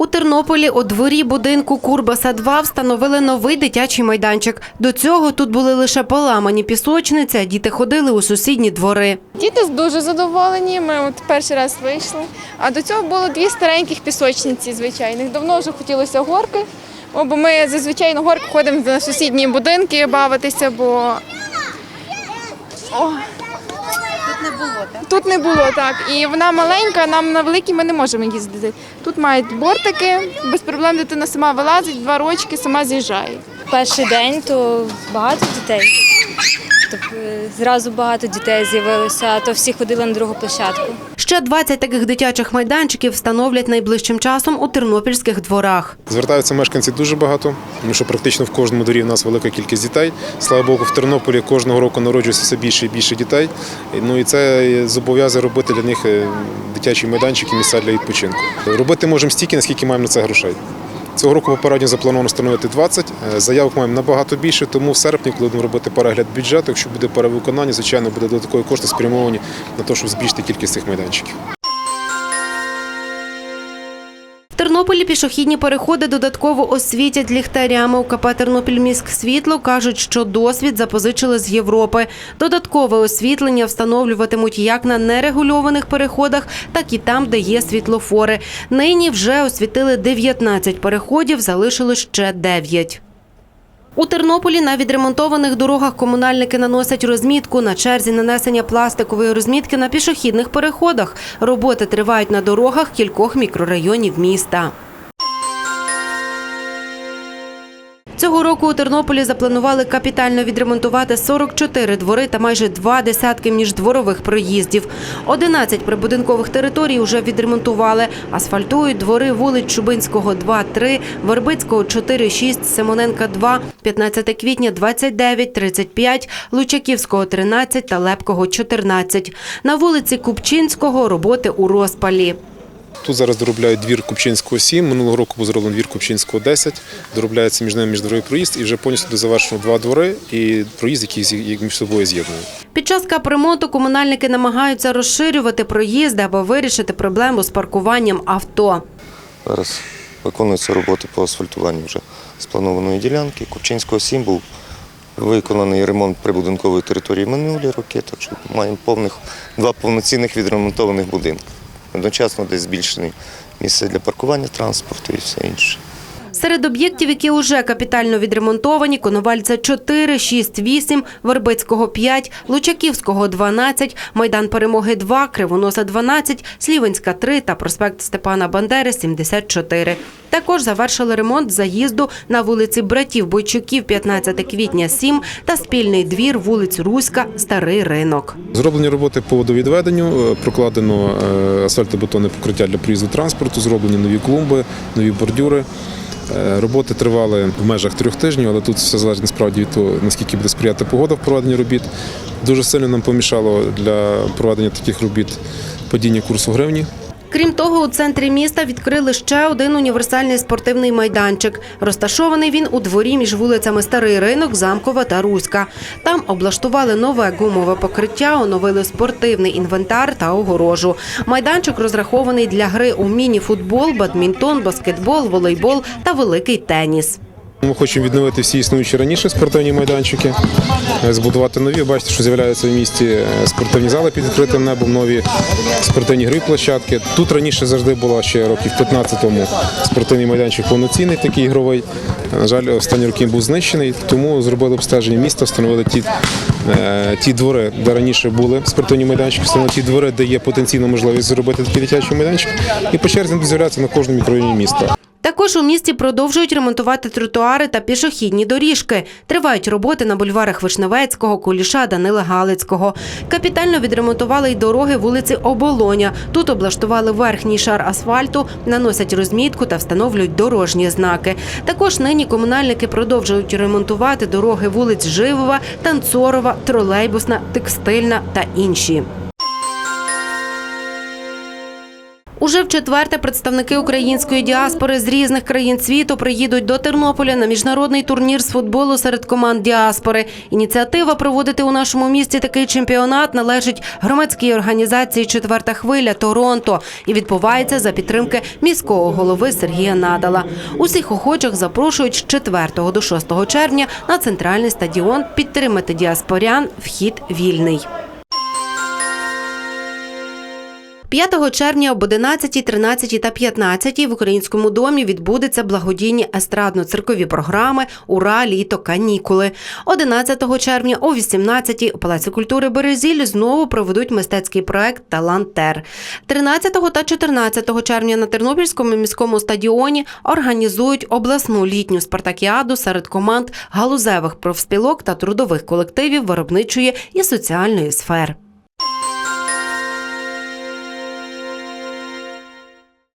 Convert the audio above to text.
У Тернополі у дворі будинку Курбаса 2 встановили новий дитячий майданчик. До цього тут були лише поламані пісочниці, а діти ходили у сусідні двори. Діти дуже задоволені. Ми от перший раз вийшли. А до цього було дві стареньких пісочниці звичайних. Давно вже хотілося горки. Бо ми зазвичай на горку ходимо на сусідні будинки бавитися, бо О. Тут не було, так? Тут не було, так. І вона маленька, нам на великій ми не можемо їздити. Тут мають бортики, без проблем дитина сама вилазить, два рочки, сама з'їжджає. Перший день то багато дітей. Тобто е, зразу багато дітей з'явилося, а то всі ходили на другу площадку. Ще 20 таких дитячих майданчиків встановлять найближчим часом у тернопільських дворах. Звертаються мешканці дуже багато, тому що практично в кожному дворі в нас велика кількість дітей. Слава Богу, в Тернополі кожного року народжується все більше і більше дітей. Ну і це зобов'язує робити для них е, дитячі майданчики, місця для відпочинку. Робити можемо стільки, наскільки маємо на це грошей. Цього року попередньо заплановано встановити 20, е, заявок маємо набагато більше, тому в серпні, коли будемо робити перегляд бюджету, якщо буде перевиконання, звичайно, буде додаткові кошти спрямовані на те, щоб збільшити кількість цих майданчиків. Тернополі пішохідні переходи додатково освітять ліхтарями. У КП «Тернопільміськ світло кажуть, що досвід запозичили з Європи. Додаткове освітлення встановлюватимуть як на нерегульованих переходах, так і там, де є світлофори. Нині вже освітили 19 переходів, залишили ще 9. У Тернополі на відремонтованих дорогах комунальники наносять розмітку на черзі нанесення пластикової розмітки на пішохідних переходах. Роботи тривають на дорогах кількох мікрорайонів міста. Цього року у Тернополі запланували капітально відремонтувати 44 двори та майже два десятки міждворових проїздів. 11 прибудинкових територій вже відремонтували. Асфальтують двори вулиць Чубинського 2-3, Вербицького 4-6, Симоненка 2, 15 квітня 29, 35, Лучаківського 13 та Лепкого 14. На вулиці Купчинського роботи у розпалі. Тут зараз доробляють двір Купчинського 7, минулого року був зроблений двір Купчинського 10, доробляється між ними міждворовий проїзд і вже повністю завершено два двори і проїзд, який між собою з'єднує. Під час капремонту комунальники намагаються розширювати проїзди, аби вирішити проблему з паркуванням авто. Зараз виконуються роботи по асфальтуванню вже спланованої ділянки. Купчинського 7 був виконаний ремонт прибудинкової території минулі роки, так що маємо повних два повноцінних відремонтованих будинки. Одночасно десь збільшені місце для паркування транспорту і все інше. Серед об'єктів, які уже капітально відремонтовані, Коновальця 4, 6, 8, Вербицького 5, Лучаківського 12, Майдан Перемоги 2, Кривоноса 12, Слівенська 3 та проспект Степана Бандери 74. Також завершили ремонт заїзду на вулиці Братів Бойчуків 15 квітня 7 та спільний двір вулиць Руська, Старий Ринок. Зроблені роботи по водовідведенню, е, прокладено е, асфальтобетонне покриття для проїзду транспорту, зроблені нові клумби, нові бордюри. Е, Роботи тривали в межах трьох тижнів, але тут все залежить насправді від того, наскільки буде сприяти погода в проведенні робіт. Дуже сильно нам помішало для проведення таких робіт падіння курсу гривні. Крім того, у центрі міста відкрили ще один універсальний спортивний майданчик. Розташований він у дворі між вулицями Старий Ринок, Замкова та Руська. Там облаштували нове гумове покриття, оновили спортивний інвентар та огорожу. Майданчик розрахований для гри у міні-футбол, бадмінтон, баскетбол, волейбол та великий теніс. Ми хочемо відновити всі існуючі раніше спортивні майданчики, е, збудувати нові. Бачите, що з'являються в місті е, спортивні зали під відкритим небом, нові спортивні гри площадки. Тут раніше завжди була ще років 15 тому спортивний майданчик повноцінний, такий ігровий. На жаль, останні роки був знищений, тому зробили обстеження міста, встановили ті, е, ті двори, де раніше були спортивні майданчики, встановили ті двори, де є потенційна можливість зробити такий дитячий майданчик. І по черзі з'являтися на кожному мікрорайоні міста. Також у місті продовжують ремонтувати тротуари та пішохідні доріжки. Тривають роботи на бульварах Вишневецького, Куліша, Данила Галицького. Капітально відремонтували й дороги вулиці Оболоня. Тут облаштували верхній шар асфальту, наносять розмітку та встановлюють дорожні знаки. Також нині комунальники продовжують ремонтувати дороги вулиць Живова, Танцорова, Тролейбусна, Текстильна та інші. Уже в четверте представники української діаспори з різних країн світу приїдуть до Тернополя на міжнародний турнір з футболу серед команд діаспори. Ініціатива проводити у нашому місті такий чемпіонат належить громадській організації Четверта хвиля Торонто і відбувається за підтримки міського голови Сергія Надала. Усіх охочих запрошують з 4 до 6 червня на центральний стадіон підтримати діаспорян. Вхід вільний. 5 червня об 11, 13 та 15 в Українському домі відбудеться благодійні естрадно-циркові програми Ура, літо, канікули. 11 червня о 18 у Палаці культури Березіль знову проведуть мистецький проект Талантер. 13 та 14 червня на Тернопільському міському стадіоні організують обласну літню спартакіаду серед команд галузевих профспілок та трудових колективів виробничої і соціальної сфер.